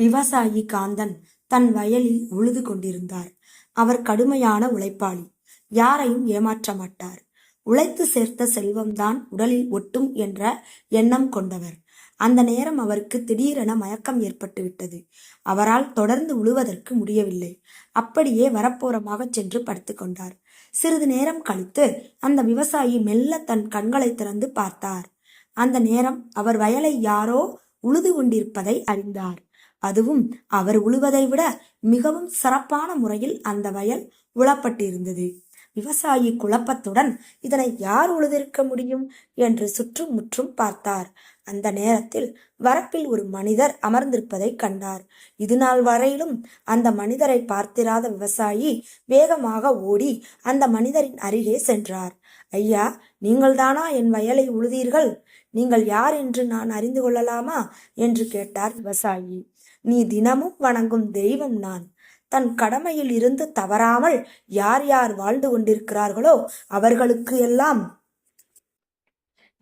விவசாயி காந்தன் தன் வயலில் உழுது கொண்டிருந்தார். அவர் கடுமையான உழைப்பாளி. யாரையும் ஏமாற்ற மாட்டார். உழைத்து சேர்த்த செல்வம்தான் உடலில் ஒட்டும் என்ற எண்ணம் கொண்டவர். அந்த நேரம் அவருக்கு திடீரென மயக்கம் ஏற்பட்டு விட்டது. அவரால் தொடர்ந்து உழுவதற்கு முடியவில்லை. அப்படியே வரப்போரமாகச் சென்று படுத்துக்கொண்டார் சிறிது நேரம் கழித்து அந்த விவசாயி மெல்ல தன் கண்களைத் திறந்து பார்த்தார். அந்த நேரம் அவர் வயலை யாரோ உழுது கொண்டிருப்பதை அறிந்தார். அதுவும் அவர் உழுவதை விட மிகவும் சிறப்பான முறையில் அந்த வயல் உழப்பட்டிருந்தது. விவசாயி குழப்பத்துடன் இதனை யார் உழுதிருக்க முடியும் என்று சுற்றும் முற்றும் பார்த்தார். அந்த நேரத்தில் வரப்பில் ஒரு மனிதர் அமர்ந்திருப்பதைக் கண்டார். இதுநாள் வரையிலும் அந்த மனிதரை பார்த்திராத விவசாயி வேகமாக ஓடி அந்த மனிதரின் அருகே சென்றார். ஐயா நீங்கள்தானா என் வயலை உழுதீர்கள்? நீங்கள் யார் என்று நான் அறிந்து கொள்ளலாமா? என்று கேட்டார் விவசாயி. நீ தினமும் வணங்கும் தெய்வம் நான். தன் கடமையில் இருந்து தவறாமல் யார் யார் வாழ்ந்து கொண்டிருக்கிறார்களோ அவர்களுக்கு எல்லாம்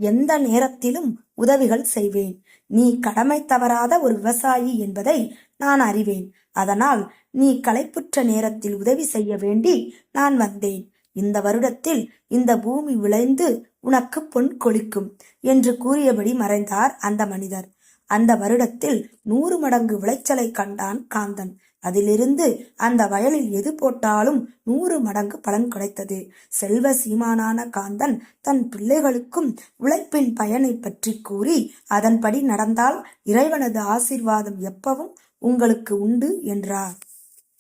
எந்த நேரத்திலும் உதவிகள் செய்வேன். நீ கடமை தவறாத ஒரு விவசாயி என்பதை நான் அறிவேன். அதனால் நீ களைப்புற்ற நேரத்தில் உதவி செய்ய வேண்டி நான் வந்தேன். இந்த வருடத்தில் இந்த பூமி விளைந்து உனக்கு பொன் கொளிக்கும் என்று கூறியபடி மறைந்தார் அந்த மனிதர். அந்த வருடத்தில் நூறு மடங்கு விளைச்சலை கண்டான் காந்தன். அதிலிருந்து அந்த வயலில் எது போட்டாலும் நூறு மடங்கு பலன் கிடைத்தது. செல்வ சீமானான காந்தன் தன் பிள்ளைகளுக்கும் உழைப்பின் பயனைப் பற்றிக் கூறி அதன்படி நடந்தால் இறைவனது ஆசீர்வாதம் எப்பவும் உங்களுக்கு உண்டு என்றார்.